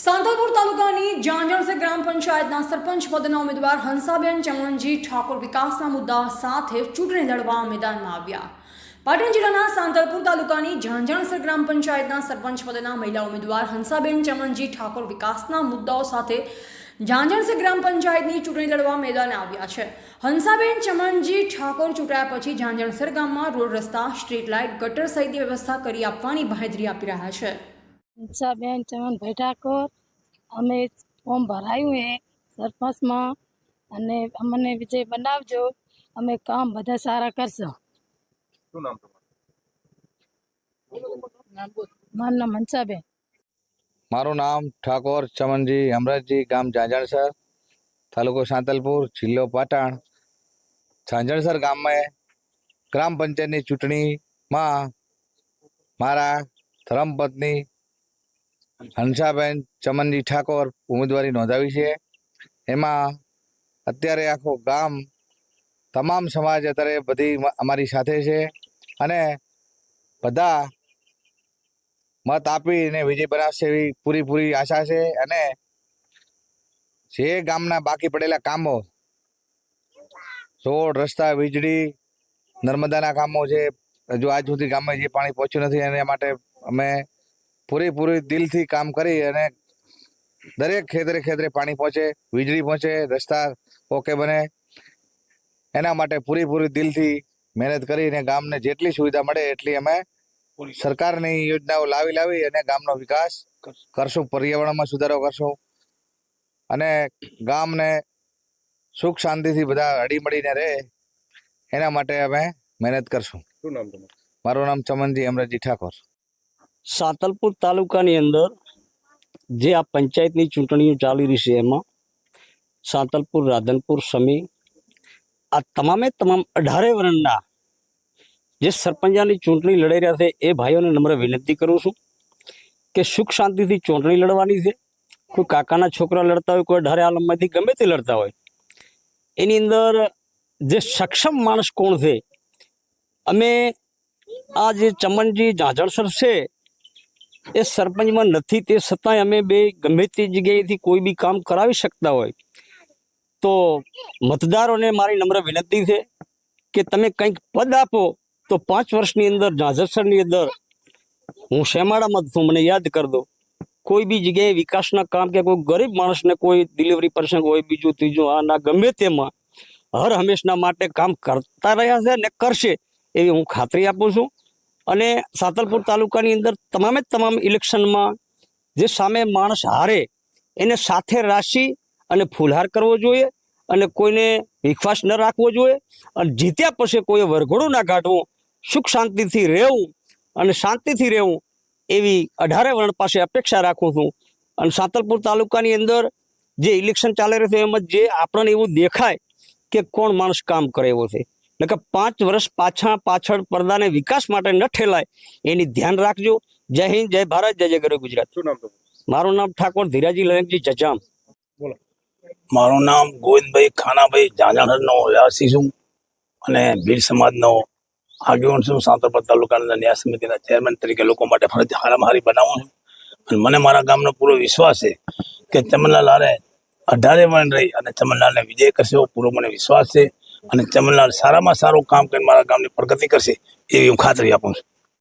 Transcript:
સાંતલપુર તાલુકાની જાંજણસે ગ્રામ પંચાયતના સરપંચ પદના ઉમેદવાર હંસાબેન ચમણજી ઠાકોર વિકાસના મુદ્દા સાથે ચૂંટણી લડવા મેદાનમાં આવ્યા. પાટણ જિલ્લાના સાંતલપુર તાલુકાની ઝાંઝણસર ગ્રામ પંચાયતના સરપંચ પદના મહિલા ઉમેદવાર હંસાબેન ચમણજી ઠાકોર વિકાસના મુદ્દાઓ સાથે ઝાંઝણસર ગ્રામ પંચાયતની ચૂંટણી લડવા મેદાને આવ્યા છે. હંસાબેન ચમનજી ઠાકોર ચૂંટાયા પછી ઝાંઝણસર ગામમાં રોડ રસ્તા, સ્ટ્રીટ લાઇટ, ગટર સહિતની વ્યવસ્થા કરી આપવાની બાહેધરી આપી રહ્યા છે. બેન ચમનભાઈ ઠાકોર અમે ફોર્મ ભરાયું હે સરપંચમાં અને અમને વિજય બનાવજો અમે કામ બધા સારા કરશું. શું નામ મારું નામ હંસાબેન મારું નામ ઠાકોર ચમનજી હમરાજજી ગામ ઝાંઝણસર તાલુકો સાંતલપુર જિલ્લો પાટણ. ઝાંઝણસર ગામમાં ગ્રામ પંચાયતની ચૂંટણીમાં મારા ધર્મપત્ની હંસાબેન, ચમનજી ઠાકોર ઉમેદવારી નોંધાવી છે. એમાં અત્યારે આખો ગામ, તમામ સમાજ અત્યારે બધી અમારી સાથે છે અને બધા મત આપીને વિજય બનાવશે એવી પૂરીપૂરી આશા છે અને જે ગામના બાકી પડેલા કામો, રોડ, રસ્તા, વીજળી, નર્મદાના કામો છે, હજુ આજ સુધી ગામમાં જે પાણી પહોંચ્યું નથી એના માટે અમે પૂરેપૂરી દિલથી કામ કરી અને દરેક ખેતરે ખેતરે પાણી પહોંચે વીજળી પહોંચે રસ્તા ઓકે બને. એના માટે પૂરેપૂરી દિલથી મહેનત કરીને ગામને જેટલી સુવિધા મળે એટલી અમે સરકારની યોજનાઓ લાવી લાવી અને ગામનો વિકાસ કરશું પર્યાવરણમાં સુધારો કરશું. અને ગામને સુખ શાંતિથી બધા હળીમળીને રહે એના માટે અમે મહેનત કરશું. શું નામ તમારું? મારું નામ ચમનજી અમરજી ઠાકોર. સાંતલપુર તાલુકાની અંદર જે આ પંચાયતની ચૂંટણીઓ ચાલી રહી છે એમાં સાતલપુર, રાધનપુર, સમી, આ તમામે તમામ અઢારે વર્ણના જે સરપંચાની ચૂંટણી લડાઈ રહ્યા છે એ ભાઈઓને નમ્ર વિનંતી કરું છું કે સુખ શાંતિથી ચૂંટણી લડવાની છે. કોઈ કાકાના છોકરા લડતા હોય, કોઈ અઢારે આલમમાંથી ગમે તે લડતા હોય, એની અંદર જે સક્ષમ માણસ કોણ છે? અમે આ જે ચમનજી ઝાંઝણસર છે એ સરપંચમાં નથી તે છતાંય અમે બે ગમે તે જગ્યાએથી કોઈ બી કામ કરાવી શકતા હોય, તો મતદારોને મારી નમ્ર વિનંતી છે કે તમે કંઈક પદ આપો તો પાંચ વર્ષની અંદર, ઝાંઝરસરની અંદર હું શેમાળામાં જ છું, મને યાદ કર દો કોઈ બી જગ્યાએ વિકાસના કામ કે કોઈ ગરીબ માણસને કોઈ ડિલિવરી પ્રસંગ હોય, બીજું ત્રીજું આ ના ગમે તેમાં, હર હંમેશના માટે કામ કરતા રહ્યા છે અને કરશે, એવી હું ખાતરી આપું છું. અને સાતલપુર તાલુકાની અંદર તમામે તમામ ઇલેક્શનમાં જે સામે માણસ હારે એને સાથે રાશી અને ફૂલહાર કરવો જોઈએ અને કોઈને વિશ્વાસ ન રાખવો જોઈએ અને જીત્યા પછી કોઈ વરઘોડું ના કાઢવું, સુખ શાંતિથી રહેવું અને શાંતિથી રહેવું એવી અઢારે વર્ણ પાસે અપેક્ષા રાખું છું. અને સાતલપુર તાલુકાની અંદર જે ઇલેક્શન ચાલી રહ્યું છે એમાં જે આપણને એવું દેખાય કે કોણ માણસ કામ કરે એવો છે. એટલે કે પાંચ વર્ષ પાછા પાછળ પડદાને વિકાસ માટે ન ઠેલાય એની ધ્યાન રાખજો. જય હિન્દ જય ભારત જય જય ગરવી ગુજરાત. શું નામ મારું નામ ઠાકોર ધીરાજી લયંકજી જજામ. મારું નામ ગોવિંદભાઈ ખાનાભાઈ ઝાંઝાણનો વ્યાસી છું અને ભીલ સમાજનો આગેવાન છું. સાંતરપર તાલુકાના ન્યાય સમિતિના ચેરમેન તરીકે લોકો માટે ફરજ હારામહારી બનાવું છું. અને મને મારા ગામનો પૂરો વિશ્વાસ છે કે ચમનલાલ હારે અઢારે વણ રહી અને ચમનલાલને વિજય કરશે એવો પૂરો મને વિશ્વાસ છે. અને ચમનલાલ સારામાં સારું કામ કરીને મારા ગામની પ્રગતિ કરશે એવી હું ખાતરી આપું છું.